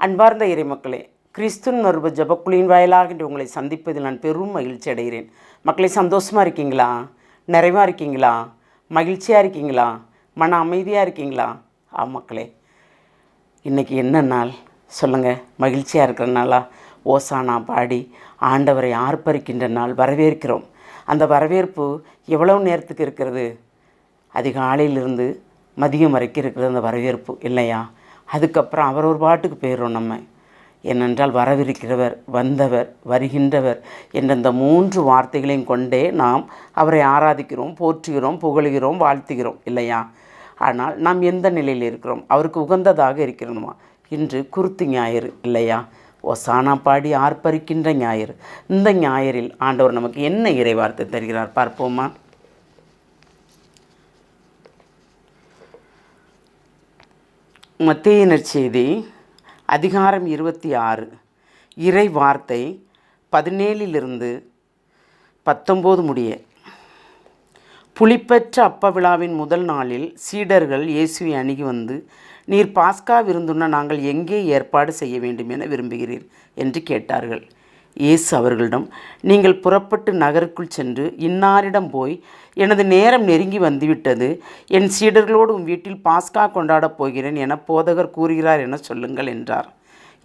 அன்பார்ந்த இறைமக்களே கிறிஸ்துன் மருப ஜபக்குழியின் வாயிலாக இன்று உங்களை சந்திப்பதில் நான் பெரும் மகிழ்ச்சி அடைகிறேன். மக்களை சந்தோஷமாக இருக்கீங்களா? நிறைவாக இருக்கீங்களா? மகிழ்ச்சியாக இருக்கீங்களா? மன அமைதியாக இருக்கீங்களா? ஆ மக்களே இன்றைக்கி என்ன நாள்? சொல்லுங்கள் மகிழ்ச்சியாக இருக்கிற நாளா? ஓசானா பாடி ஆண்டவரை ஆர்ப்பரிக்கின்ற நாள் வரவேற்கிறோம். அந்த வரவேற்பு எவ்வளவு நேரத்துக்கு இருக்கிறது? அதிகாலையிலிருந்து மதியம் வரைக்கும் இருக்கிறது அந்த வரவேற்பு இல்லையா? அதுக்கப்புறம் அவர் ஒரு பாட்டுக்கு போயிடுறோம் நம்ம. ஏனென்றால் வரவிருக்கிறவர் வந்தவர் வருகின்றவர் என்ற இந்த மூன்று வார்த்தைகளையும் கொண்டே நாம் அவரை ஆராதிக்கிறோம் போற்றுகிறோம் புகழுகிறோம் வாழ்த்துகிறோம் இல்லையா? ஆனால் நாம் எந்த நிலையில் இருக்கிறோம்? அவருக்கு உகந்ததாக இருக்கிறோமா? இன்று குருத்து ஞாயிறு இல்லையா? ஒசானா பாடி ஆர்ப்பரிக்கின்ற ஞாயிறு. இந்த ஞாயிறில் ஆண்டவர் நமக்கு என்ன இறைவார்த்தை தருகிறார் பார்ப்போமா? மத்திய நற்செய்தி அதிகாரம் இருபத்தி ஆறு இறை வார்த்தை பதினேழிலிருந்து பத்தொம்போது முடிய. புளிப்பற்ற அப்ப விழாவின் முதல் நாளில் சீடர்கள் இயேசுவை அணுகி வந்து நீர் பாஸ்கா விருந்துண்ண நாங்கள் எங்கே ஏற்பாடு செய்ய வேண்டும் என விரும்புகிறீர்? என்று கேட்டார்கள். இயேசு அவர்களிடம் நீங்கள் புறப்பட்டு நகருக்குள் சென்று இன்னாரிடம் போய் எனது நேரம் நெருங்கி வந்துவிட்டது. என் சீடர்களோடு உன் வீட்டில் பாஸ்கா கொண்டாடப் போகிறேன் என போதகர் கூறுகிறார் என சொல்லுங்கள் என்றார்.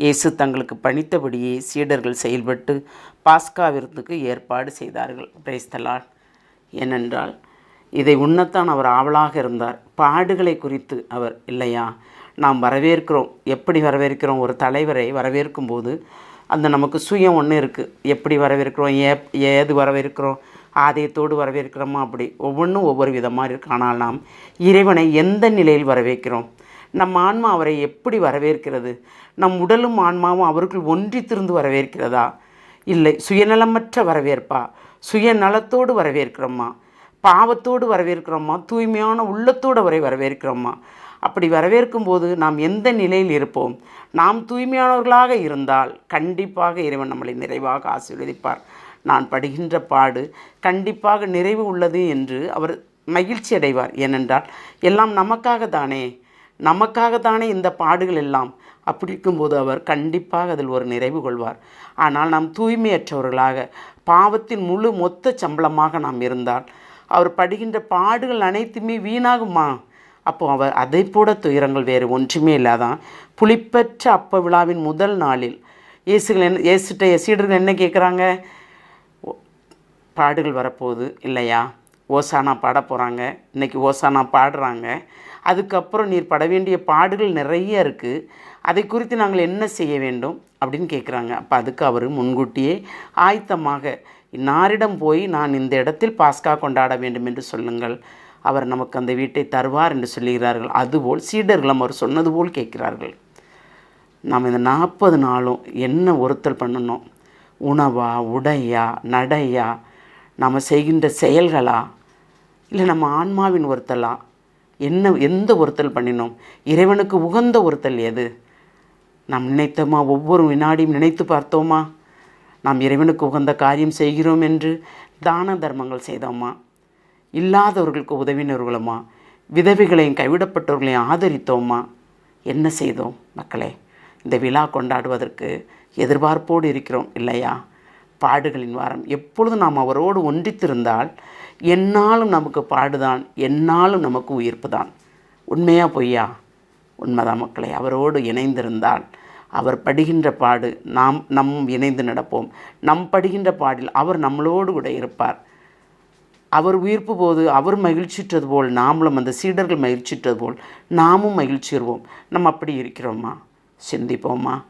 இயேசு தங்களுக்கு பணித்தபடியே சீடர்கள் செயல்பட்டு பாஸ்கா விருந்துக்கு ஏற்பாடு செய்தார்கள். பிரைஸ்தலால் ஏனென்றால் இதை உண்ணத்தான் அவர் ஆவலாக இருந்தார். பாடுகளை குறித்து அவர் இல்லையா? நாம் வரவேற்கிறோம். எப்படி வரவேற்கிறோம்? ஒரு தலைவரை வரவேற்கும் போது அந்த நமக்கு சுயம் ஒன்று இருக்குது எப்படி வரவேற்கிறோம்? ஏ ஏது வரவேற்கிறோம்? ஆதயத்தோடு வரவேற்கிறோமா? அப்படி ஒவ்வொன்றும் ஒவ்வொரு விதமாக இருக்கு. ஆனால் நாம் இறைவனை எந்த நிலையில் வரவேற்கிறோம்? நம் ஆன்மா அவரை எப்படி வரவேற்கிறது? நம் உடலும் ஆன்மாவும் அவருக்குள் ஒன்றித்திருந்து வரவேற்கிறதா? இல்லை சுயநலமற்ற வரவேற்பா? சுயநலத்தோடு வரவேற்கிறோமா? பாவத்தோடு வரவேற்கிறோமா? தூய்மையான உள்ளத்தோடு வரை வரவேற்கிறோமா? அப்படி வரவேற்கும் போது நாம் எந்த நிலையில் இருப்போம்? நாம் தூய்மையானவர்களாக இருந்தால் கண்டிப்பாக இறைவன் நம்மளை நிறைவாக ஆசீர்வதிப்பார். நான் படுகின்ற பாடு கண்டிப்பாக நிறைவு உள்ளது என்று அவர் மகிழ்ச்சி அடைவார். ஏனென்றால் எல்லாம் நமக்காக தானே? நமக்காக தானே இந்த பாடுகள் எல்லாம்? அப்படி இருக்கும்போது அவர் கண்டிப்பாக அதில் ஒரு நிறைவு கொள்வார். ஆனால் நாம் தூய்மையற்றவர்களாக பாவத்தின் முழு மொத்த சம்பளமாக நாம் இருந்தால் அவர் படுகின்ற பாடுகள் அனைத்துமே வீணாகுமா? அப்போது அவர் அதை போட துயரங்கள் வேறு ஒன்றுமே இல்லாதான் புளிப்பற்ற அப்ப விழாவின் முதல் நாளில் இயேசுகள் என்ன இயேசுட்ட சீடர்கள் என்ன கேட்குறாங்க? பாடுகள் வரப்போகுது இல்லையா? ஓசானா பாட போகிறாங்க இன்றைக்கி ஓசானா பாடுறாங்க. அதுக்கப்புறம் நீர் பட வேண்டிய பாடுகள் நிறைய இருக்குது அதை குறித்து நாங்கள் என்ன செய்ய வேண்டும்? அப்படின்னு கேட்குறாங்க. அப்போ அதுக்கு அவர் முன்கூட்டியே ஆயத்தமாக இன்னாரிடம் போய் நான் இந்த இடத்தில் பாஸ்கா கொண்டாட வேண்டும் என்று சொல்லுங்கள். அவர் நமக்கு அந்த வீட்டை தருவார் என்று சொல்லுகிறார்கள். அதுபோல் சீடர்களும் அவர் சொன்னது போல் கேட்கிறார்கள். நாம் இந்த நாற்பது நாளும் என்ன ஒருத்தல் பண்ணணும்? உணவா உடையா நடையா? நாம் செய்கின்ற செயல்களா? இல்லை நம்ம ஆன்மாவின் ஒருத்தலா? என்ன எந்த ஒருத்தல் பண்ணினோம்? இறைவனுக்கு உகந்த ஒருத்தல் எது? நாம் நினைத்தோமா? ஒவ்வொரு வினாடியும் நினைத்து பார்த்தோமா? நாம் இறைவனுக்கு உகந்த காரியம் செய்கிறோம் என்று தான தர்மங்கள் செய்தோமா? இல்லாதவர்களுக்கு உதவினவர்களுமா விதவைகளையும் கைவிடப்பட்டவர்களையும் ஆதரித்தோமா? என்ன செய்தோம் மக்களே? இந்த விழா கொண்டாடுவதற்கு எதிர்பார்ப்போடு இருக்கிறோம் இல்லையா? பாடுகளின் வாரம். எப்பொழுதும் நாம் அவரோடு ஒன்றித்திருந்தால் என்னாலும் நமக்கு பாடுதான் என்னாலும் நமக்கு உயிர்ப்பு தான். உண்மையா பொய்யா? உண்மைதான் மக்களை. அவரோடு இணைந்திருந்தால் அவர் படுகின்ற பாடு நாம் நம் இணைந்து நடப்போம். நம் படுகின்ற பாடில் அவர் நம்மளோடு கூட இருப்பார். அவர் உயிர்ப்பு போது அவர் மகிழ்ச்சிட்டது போல் நாமளும் அந்த சீடர்கள் மகிழ்ச்சிட்டது போல் நாமும் மகிழ்ச்சிடுவோம் நம்ம அப்படி இருக்கிறோமா? சிந்திப்போமா?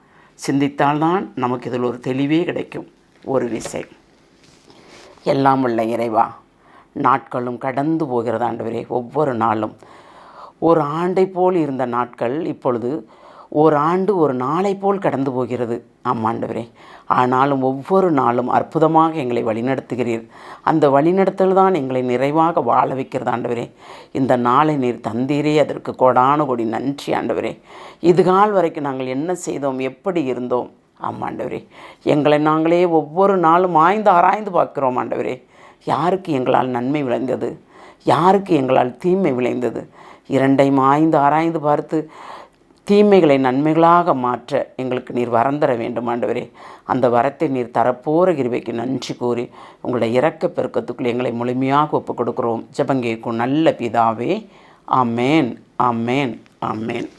சிந்தித்தால்தான் நமக்கு இதில் ஒரு தெளிவே கிடைக்கும். ஒரு விசை. எல்லாம் உள்ள இறைவா நாட்களும் கடந்து போகிறது ஆண்டவரே. ஒவ்வொரு நாளும் ஒரு ஆண்டை போல் இருந்த நாட்கள் இப்பொழுது ஒரு ஆண்டு ஒரு நாளை போல் கடந்து போகிறது. ஆமாண்டவரே ஆனாலும் ஒவ்வொரு நாளும் அற்புதமாக எங்களை வழிநடத்துகிறீர். அந்த வழிநடத்தல் தான் எங்களை நிறைவாக வாழ வைக்கிறது ஆண்டவரே. இந்த நாளை நீர் தந்தீரே. அதற்கு கோடான கோடி நன்றி ஆண்டவரே. இதுகால் வரைக்கும் நாங்கள் என்ன செய்தோம் எப்படி இருந்தோம்? ஆமாண்டவரே எங்களை நாங்களே ஒவ்வொரு நாளும் ஆய்ந்து ஆராய்ந்து பார்க்குறோம் ஆண்டவரே. யாருக்கு எங்களால் நன்மை விளைந்தது? யாருக்கு எங்களால் தீமை விளைந்தது? இரண்டையும் ஆய்ந்து ஆராய்ந்து பார்த்து தீமைகளை நன்மைகளாக மாற்ற எங்களுக்கு நீர் வரம் தர வேண்டும் ஆண்டவரே. அந்த வரத்தை நீர் தரப்போகிற கிருபைக்கு நன்றி கூறி உங்களுடைய இறக்க பெருக்கத்துக்குள் எங்களை முழுமையாக ஒப்புக் கொடுக்குறோம் ஜபங்கேக்கும் நல்ல பிதாவே. ஆமேன் ஆமேன் ஆமேன்.